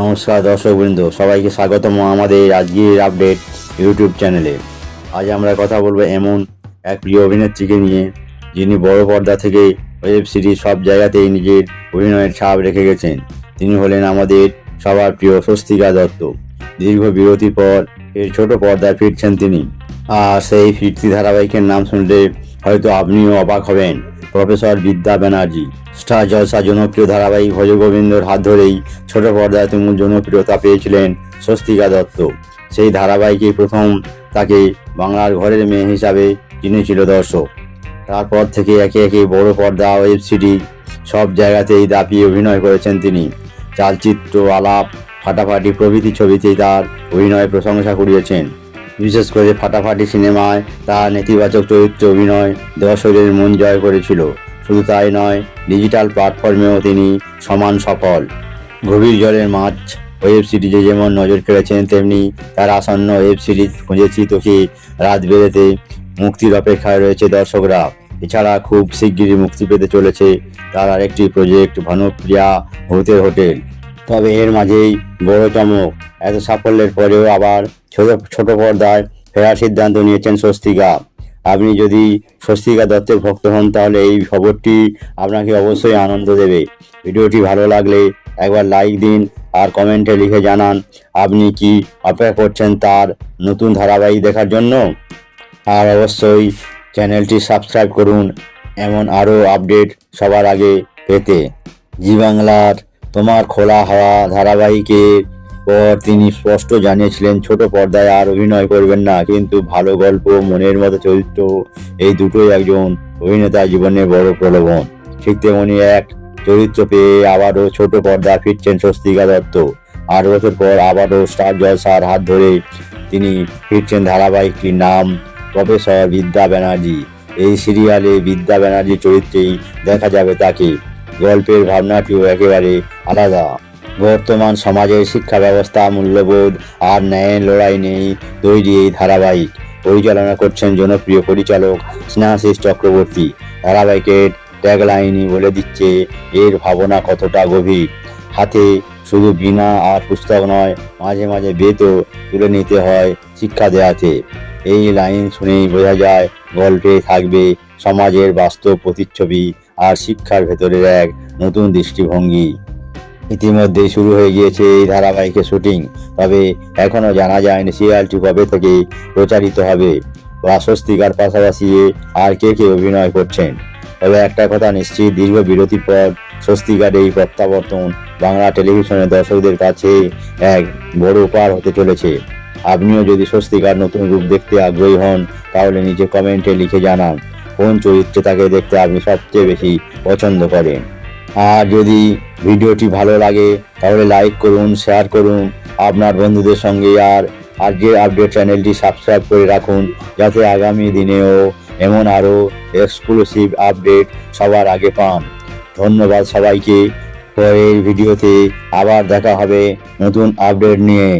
নমস্কার দর্শক দর্শকবৃন্দ সবাইকে স্বাগতম আমাদের আজকের আপডেট ইউটিউব চ্যানেলে আজ আমরা কথা বলব এমন এক প্রিয় অভিনেত্রীকে নিয়ে, যিনি বড় পর্দা থেকে ওয়েব সিরিজ সব জায়গাতেই নিজের অভিনয়ের ছাপ রেখে গেছেন। তিনি হলেন আমাদের সবার প্রিয় স্বস্তিকা দত্ত। দীর্ঘ বিরতির পর এর ছোট পর্দায় ফিরছেন তিনি। আর সেই ফিরতি ধারাবাহিকের নাম শুনলে হয়তো আপনিও অবাক হবেন। প্রফেসর বিদ্যা ব্যানার্জি, স্টার জলসা জনপ্রিয় ধারাবাহিক ভজগোবিন্দর হাত ধরেই ছোট পর্দায় তুমুল জনপ্রিয়তা পেয়েছিলেন স্বস্তিকা দত্ত। সেই ধারাবাহিকে প্রথম তাকে বাংলার ঘরের মেয়ে হিসাবে চিনেছিল দর্শক। তারপর থেকে একে একে বড় পর্দা, ওয়েব সিরিজ সব জায়গাতেই দাপিয়ে অভিনয় করেছেন তিনি। চালচিত্র, আলাপ, ফাটাফাটি প্রভৃতি ছবিতেই তার অভিনয় প্রশংসা কুড়িয়েছেন। বিশেষ করে ফাটাফাটি সিনেমায় তার নেতিবাচক চরিত্র অভিনয় দর্শকের মন জয় করেছিল। শুধু তাই নয়, ডিজিটাল প্ল্যাটফর্মেও তিনি সমান সফল। গভীর জলের মাছ, ওয়েব সিরিজে যেমন নজর কেড়েছেন, তেমনি তার আসন্ন ওয়েব সিরিজ খুঁজেছি তোকে রাত বেড়েতে মুক্তির অপেক্ষায় রয়েছে দর্শকরা। এছাড়া খুব শিগগিরই মুক্তি পেতে চলেছে তার আরেকটি প্রজেক্ট, ভানুপ্রিয়া ভূতের হোটেল। তবে এর মাঝেই বড় চমক। এত সাফল্যের পরেও আবার ছোট ছোট পর্দায় ফেরার সিদ্ধান্ত নিয়েছেন স্বস্তিকা। আপনি যদি স্বস্তিকা দত্তের ভক্ত হন, তাহলে এই খবরটি আপনাকে অবশ্যই আনন্দ দেবে। ভিডিওটি ভালো লাগলে একবার লাইক দিন আর কমেন্টে লিখে জানান, আপনি কি অপেক্ষা করছেন তার নতুন ধারাবাহিক দেখার জন্য? আর অবশ্যই চ্যানেলটি সাবস্ক্রাইব করুন, এমন আরও আপডেট সবার আগে পেতে। জি বাংলার তোমার খোলা হাওয়া ধারাবাহিকের পর তিনি স্পষ্ট জানিয়েছিলেন, ছোট পর্দায় আর অভিনয় করবেন না, কিন্তু ভালো গল্প, মনের মতো চরিত্র, এই দুটোই একজন অভিনেতা জীবনের বড় প্রলোভন। ঠিক তেমনি এক চরিত্র পেয়ে আবারও ছোট পর্দা ফিরছেন স্বস্তিকা দত্ত। আট বছর পর আবারও স্টার জলসার হাত ধরে তিনি ফিরছেন ধারাবাহিকটির নাম প্রফেসর বিদ্যা ব্যানার্জি। এই সিরিয়ালে বিদ্যা ব্যানার্জি চরিত্রেই দেখা যাবে তাকে। গল্পের ভাবনাটিও একেবারে আলাদা। বর্তমান সমাজের শিক্ষা ব্যবস্থা মূল্যবোধ আর ন্যায়ের লড়াই নেই। তৈরি এই ধারাবাহিক পরিচালনা করছেন জনপ্রিয় পরিচালক স্নেহাশিস চক্রবর্তী। ধারাবাহিকের ট্যাগলাইনই বলে দিচ্ছে, এর ভাবনা কতটা গভীর? হাতে শুধু বিনা আর পুস্তক নয়, মাঝে মাঝে বেতও তুলে নিতে হয় শিক্ষা দেওয়াতে এই লাইন শুনেই বোঝা যায়, গল্পে থাকবে সমাজের বাস্তব প্রতিচ্ছবি আর শিক্ষার ভেতরের এক নতুন দৃষ্টিভঙ্গি। ইতিমধ্যে শুরু হয়ে গিয়েছে এই ধারাবাহিকের শুটিং, তবে এখনও জানা যায়নি সিরিয়ালটি কবে থেকে প্রচারিত হবে বা স্বস্তিকার পাশাপাশি আর কে কে অভিনয় করছেন। তবে একটা কথা নিশ্চিত, দীর্ঘ বিরতির পর স্বস্তিকার এই প্রত্যাবর্তন বাংলা টেলিভিশনের দর্শকদের কাছে এক বড় উপহার হতে চলেছে। আপনিও যদি স্বস্তিকার নতুন রূপ দেখতে আগ্রহী হন, তাহলে নিচে কমেন্টে লিখে জানান, কোন চরিত্রে তাকে দেখতে আপনি সবচেয়ে বেশি পছন্দ করেন। আর যদি ভিডিওটি ভালো লাগে, তাহলে লাইক করুন শেয়ার করুন আপনার বন্ধুদের সঙ্গে আর আজকের আপডেট চ্যানেলটি সাবস্ক্রাইব করে রাখুন, যাতে আগামী দিনেও এমন আরও এক্সক্লুসিভ আপডেট সবার আগে পান। ধন্যবাদ সবাইকে। পরের ভিডিওতে আবার দেখা হবে নতুন আপডেট নিয়ে।